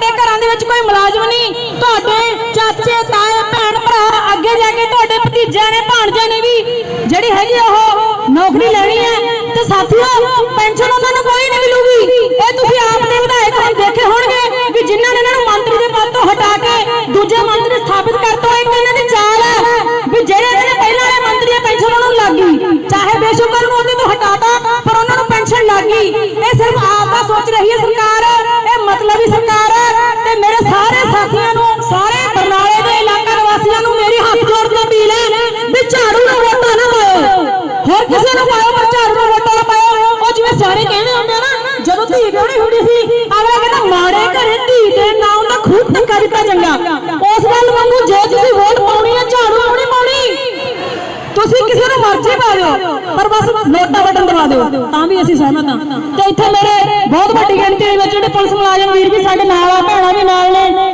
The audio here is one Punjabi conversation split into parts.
ਤੁਹਾਡੇ ਘਰਾਂ ਦੇ ਵਿੱਚ ਕੋਈ ਮੁਲਾਜ਼ਮ ਨਹੀਂ। ਤੁਹਾਡੇ ਚਾਚੇ, ਤਾਏ, ਭੈਣ, ਭਰਾ ਅੱਗੇ ਜਾ ਕੇ ਤੁਹਾਡੇ ਭਤੀਜਿਆਂ ਨੇ, ਭਾਣਜਿਆਂ ਨੇ ਵੀ ਜਿਹੜੀ ਹੈਗੀ ਉਹ ਨੌਕਰੀ ਲੈਣੀ ਹੈ ਤੇ ਸਾਥੀਓ, ਪੈਨਸ਼ਨ ਉਹਨਾਂ ਨੂੰ ਕੋਈ ਨਹੀਂ ਮਿਲੂਗੀ। ਇਹ ਤੁਸੀਂ ਆਪ ਦੇ ਵਿਧਾਇਕ ਹੁਣ ਦੇਖੇ ਹੋਣਗੇ ਵੀ ਜਿਨ੍ਹਾਂ ਨੇ ਇਹਨਾਂ ਨੂੰ ਮੰਤਰੀ ਦੇ ਪਦ ਤੋਂ ਹਟਾ ਕੇ ਦੂਜੇ ਮੰਤਰੀ ਸਥਾਪਿਤ ਕਰਤਾ ਇੱਕ ਇਹਨਾਂ ਦੀ ਚਾਲ ਹੈ ਵੀ ਜਿਹੜੇ ਇਹਨਾਂ ਪਹਿਲਾਂ ਵਾਲੇ ਮੰਤਰੀ ਆ, ਪੈਨਸ਼ਨ ਉਹਨਾਂ ਨੂੰ ਲੱਗ ਚਾਹੇ ਬੇਸ਼ੁਕਰ ਨੂੰ ਉਹਦੇ ਤੋਂ ਹਟਾਤਾ, ਪਰ ਉਹਨਾਂ ਨੂੰ ਪੈਨਸ਼ਨ ਲੱਗ ਇਹ ਸਿਰਫ ਆਪ ਸੋਚ ਰਹੀ ਹੈ ਸਰਕਾਰ। ਇਹ ਮਤਲਬੀ ਸਰਕਾਰ ਹੈ ਤੇ ਮੇਰੇ ਸਾਰੇ ਸਾਥੀਆਂ ਨੂੰ, ਸਾਰੇ ਬਰਨਾਲੇ ਦੇ ਇਲਾਕਾ ਨਿਵਾਸੀਆਂ ਨੂੰ ਮੇਰੀ ਹੱਥ ਜੋੜ ਕੇ ਅਪੀਲ ਹੈ ਵੀ ਝਾੜੂ ਨੂੰ ਵੋਟਾਂ ਨਾ ਪਾਓ ਹੋਰ ਕਿਸੇ ਨੂੰ ਪਾਓ ਪਰ ਝਾੜੂ ਨੂੰ ਵੋਟਾਂ ਨਾ ਪਾਓ ਉਹ ਜਿਵੇਂ ਸਾਰੇ ਕਹਿੰਦੇ ਹੁੰਦੇ ਨਾ, ਜਦੋਂ ਧੀ ਵਿਆਹਣੀ ਹੁੰਦੀ ਸੀ, ਅਗਲਾ ਕਹਿੰਦਾ, ਮਾੜੇ ਘਰੇ ਧੀ ਦੇ ਨਾਲ ਦਾ ਖੂਬ ਧੱਕਾ ਦਿੱਤਾ ਚੰਗਾ ਉਸ ਗੱਲ ਵਾਂਗੂ ਜੇ ਤੁਸੀਂ ਵੋਟ ਪਾਉਣੀ ਹੈ ਝਾੜੂ ਨੂੰ ਨਹੀਂ ਪਾਉਣੀ ਤੁਸੀਂ ਮਰਜ਼ੀ ਪਾ ਦਿਓ, ਪਰ ਬਸ ਨੋਟਾ ਬਟਨ ਦਬਾ ਦਿਓ, ਤਾਂ ਵੀ ਅਸੀਂ ਸਹਿਮਤ ਹਾਂ। ਤੇ ਇੱਥੇ ਮੇਰੇ ਬਹੁਤ ਵੱਡੀ ਗਿਣਤੀ ਦੇ ਵਿੱਚ ਜਿਹੜੇ ਪੁਲਿਸ ਮੁਲਾਜ਼ਮ ਵੀਰ ਵੀ ਸਾਡੇ ਨਾਲ ਆ, ਭੈਣਾਂ ਵੀ ਨਾਲ ਨੇ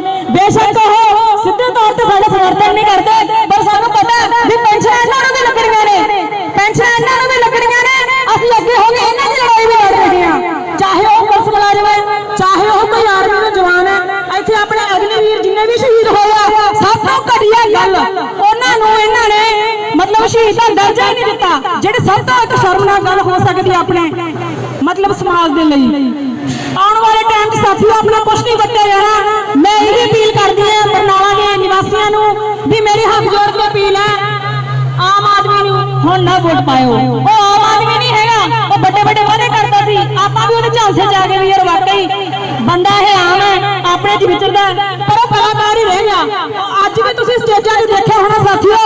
ਮਤਲਬ ਸ਼ਹੀਦ ਦਰਜਾ ਹੀ ਨਹੀਂ ਦਿੱਤਾ, ਜਿਹੜੇ ਸਭ ਤੋਂ ਇੱਕ ਸ਼ਰਮਨਾਕ ਗੱਲ ਹੋ ਸਕਦੀ ਆਪਣੇ ਮਤਲਬ ਸਮਾਜ ਦੇ ਲਈ। ਆਉਣ ਵਾਲੇ ਟਾਈਮ 'ਚ ਸਾਥੀਓ, ਆਪਣਾ ਕੁਛ ਨਹੀਂ ਵਰਤਿਆ ਜਾਣਾ ਮੈਂ ਇਹ ਅਪੀਲ ਕਰਦੀ ਹਾਂ ਬਰਨਾਲਾ ਦੇ ਨਿਵਾਸੀਆਂ ਨੂੰ ਵੀ ਮੇਰੀ ਹੱਥ ਜੋੜ ਕੇ ਅਪੀਲ ਹੈ, ਆਮ ਆਦਮੀ ਨੂੰ ਹੁਣ ਨਾ ਵੋਟ ਪਾਇਓ। ਉਹ ਆਮ ਆਦਮੀ ਨਹੀਂ ਹੈਗਾ, ਉਹ ਵੱਡੇ ਵੱਡੇ ਵਾਅਦੇ ਕਰਦਾ ਸੀ। ਆਪਾਂ ਵੀ ਉਹਦੇ ਝਾਂਸੇ ਜਾ ਕੇ ਵੀ ਯਾਰ ਵਾਕਈ ਬੰਦਾ ਇਹ ਆਮ ਹੈ, ਆਪਣੇ ਚ ਵਿਚਰਦਾ ਪਰ ਉਹ ਕਲਾਕਾਰ ਹੀ ਰਹਿ ਗਿਆ। ਅੱਜ ਵੀ ਤੁਸੀਂ ਸਟੇਜਾਂ 'ਤੇ ਦੇਖਿਆ ਹੋਣਾ ਸਾਥੀਓ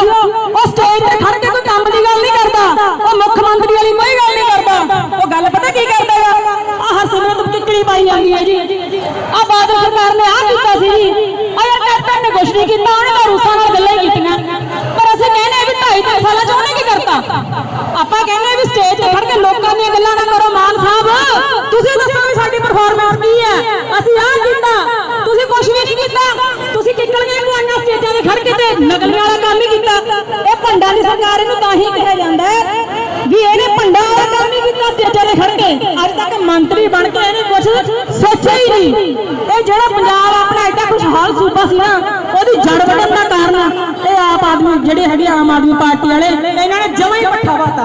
ਉਹ ਸਟੇਜ ਤੇ ਖੜ ਕੇ ਕੋਈ ਕੰਮ ਦੀ ਗੱਲ ਨਹੀਂ ਕਰਦਾ ਉਹ ਮੁੱਖ ਮੰਤਰੀ ਵਾਲੀ ਕੋਈ ਗੱਲ ਨਹੀਂ ਕਰਦਾ ਉਹ ਗੱਲ ਪਤਾ ਕੀ ਕਰਦਾ ਹੈ ਆ ਹਰਸਿਮਰਤ ਕਿੱਕੜੀ ਪਾਈ ਜਾਂਦੀ ਹੈ ਜੀ ਆ ਬਾਦਲ ਸਰਕਾਰ ਨੇ ਆ ਕੀਤਾ ਸੀ ਜੀ ਆ ਯਾਰ ਕੈਪਟਨ ਨਹੀਂ ਕੀਤਾ, ਉਹਨੇ ਤਾਂ ਰੂਸਾਂ ਨਾਲ ਗੱਲਾਂ ਹੀ ਕੀਤੀਆਂ। ਪਰ ਅਸੀਂ ਕਹਿੰਦੇ ਵੀ ਢਾਈ ਤਿੰਨ ਸਾਲਾਂ ਚ ਉਹਨੇ ਕੀ ਕਰਤਾ? ਆਪਾਂ ਕਹਿੰਦੇ ਵੀ ਸਟੇਜ ਤੇ ਖੜ ਕੇ ਲੋਕਾਂ ਦੀਆਂ ਗੱਲਾਂ ਨਾ ਕਰੋ, ਮਾਨ ਸਾਹਿਬ। ਤੁਸੀਂ ਦੱਸੋ ਵੀ ਸਾਡੀ ਪਰਫਾਰਮੈਂਸ ਕੀ ਹੈ? ਅਸੀਂ ਆਹ ਕੀਤਾ। ਤੁਸੀਂ ਕੁਛ ਵੀ ਨਹੀਂ ਕੀਤਾ। ਤੁਸੀਂ ਕਿੱਕਲੀਆਂ ਪਵਾਈਆਂ ਸਟੇਜਾਂ ਤੇ ਖੜ ਕੇ ਤੇ ਨਕਲੀਆਂ ਵਾਲਾ ਕੰਮ ਹੀ ਕੀਤਾ। ਇਹ ਭੰਡਾਂ ਦੀ ਸਰਕਾਰ ਇਹਨੂੰ ਤਾਂ ਹੀ ਕਿਹਾ ਜਾਂਦਾ ਹੈ ਵੀ ਇਹਨੇ ਭੰਡਾਂ ਵਾਲਾ ਕੰਮ ਹੀ ਕੀਤਾ ਸਟੇਜਾਂ ਤੇ ਖੜ ਕੇ। ਅੱਜ ਤੱਕ ਮੰਤਰੀ ਬਣ ਕੇ ਇਹਨੇ ਕੁਛ ਸੋਚਿਆ ਹੀ ਨਹੀਂ। ਇਹ ਜਿਹੜਾ ਪੰਜਾਬ ਆਪਣਾ ਐਡਾ ਖੁਸ਼ਹਾਲ ਸੂਬਾ ਸੀ ਨਾ ਉਹਦੀ ਜੜ ਵੱਢਣ ਦਾ ਕਾਰਨ ਇਹ ਆਪ ਆਦਮੀ, ਜਿਹੜੇ ਹੈਗੇ ਆਮ ਆਦਮੀ ਪਾਰਟੀ ਵਾਲੇ, ਇਹਨਾਂ ਨੇ ਜਮਾਂ ਹੀ ਪੱਠਾ ਵਾਤਾ।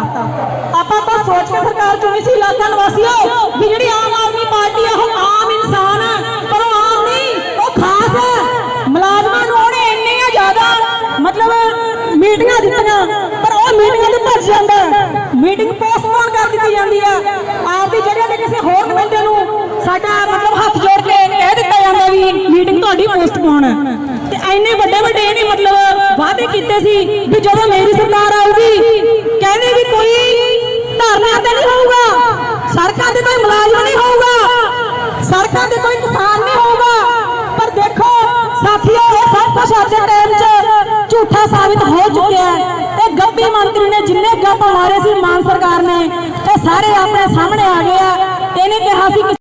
ਆਪਾਂ ਤਾਂ ਸੋਚ ਕੇ ਸਰਕਾਰ ਚੁਣੀ ਸੀ ਇਲਾਕਾ ਨਿਵਾਸੀਓ, ਵੀ ਜਿਹੜੀ ਆਮ ਆਦਮੀ ਪਾਰਟੀ ਆ, ਉਹ ਆਮ ਇਨਸਾਨ ਆ, ਪਰ ਉਹ ਆਮ ਨਹੀਂ, ਉਹ ਖਾਸ ਹੈ ਮੁਲਾਜ਼ਮਾਂ ਨੂੰ ਉਹਨੇ ਇੰਨੀਆਂ ਜ਼ਿਆਦਾ, ਮਤਲਬ ਮੀਟਿੰਗਾਂ ਦਿੱਤੀਆਂ, ਪਰ ਉਹ ਮੀਟਿੰਗਾਂ ਤੇ ਭੱਜ ਜਾਂਦਾ। ਮੀਟਿੰਗ ਪੋਸਟਪੋਨ ਕਰ ਦਿੱਤੀ ਜਾਂਦੀ ਆ ਆਪ ਦੀ ਜਗ੍ਹਾ ਤੇ ਕਿਸੇ ਹੋਰ ਨੁਮਾਇੰਦੇ ਨੂੰ ਸਾਡਾ ਮਤਲਬ ਹੱਥ ਜੋੜ ਕੇ ਕਹਿ ਦਿੱਤਾ ਜਾਂਦਾ ਵੀ ਮੀਟਿੰਗ ਤੁਹਾਡੀ ਪੋਸਟਪੋਨ ਹੈ ਤੇ ਐਨੇ ਵੱਡੇ ਵੱਡੇ ਇਹਨੇ ਮਤਲਬ ਵਾਅਦੇ ਕੀਤੇ ਸੀ ਵੀ ਜਦੋਂ ਮੇਰੀ ਸਰਕਾਰ ਆਊਗੀ, ਕਹਿੰਦੇ ਵੀ ਕੋਈ ਧਰਨਾ ਤੇ ਨਹੀਂ ਹੋਊਗਾ, ਸੜਕਾਂ ਤੇ ਕੋਈ ਮੁਲਾਜ਼ਮ ਨਹੀਂ ਹੋਊਗਾ, ਸੜਕਾਂ ਤੇ ਕੋਈ ਕਿਸਾਨ ਨਹੀਂ ਹੋਊਗਾ। ਪਰ ਦੇਖੋ, ਸਾਥੀਓ, ਇਹ ਸਭ ਕੁਝ ਅੱਜ ਦੇ ਟਾਈਮ 'ਚ ਝੂਠਾ ਸਾਬਿਤ ਹੋ ਚੁੱਕਿਆ ਹੈ। ਇਹ ਗੱਪੀ ਮੰਤਰੀ ਨੇ ਜਿੰਨੇ ਗੱਪ ਮਾਰੇ ਸੀ ਮਾਨ ਸਰਕਾਰ ਨੇ, ਇਹ ਸਾਰੇ ਆਪਣੇ ਸਾਹਮਣੇ ਆ ਗਏ ਆ। ਇਹਨੇ ਕਿਹਾ ਸੀ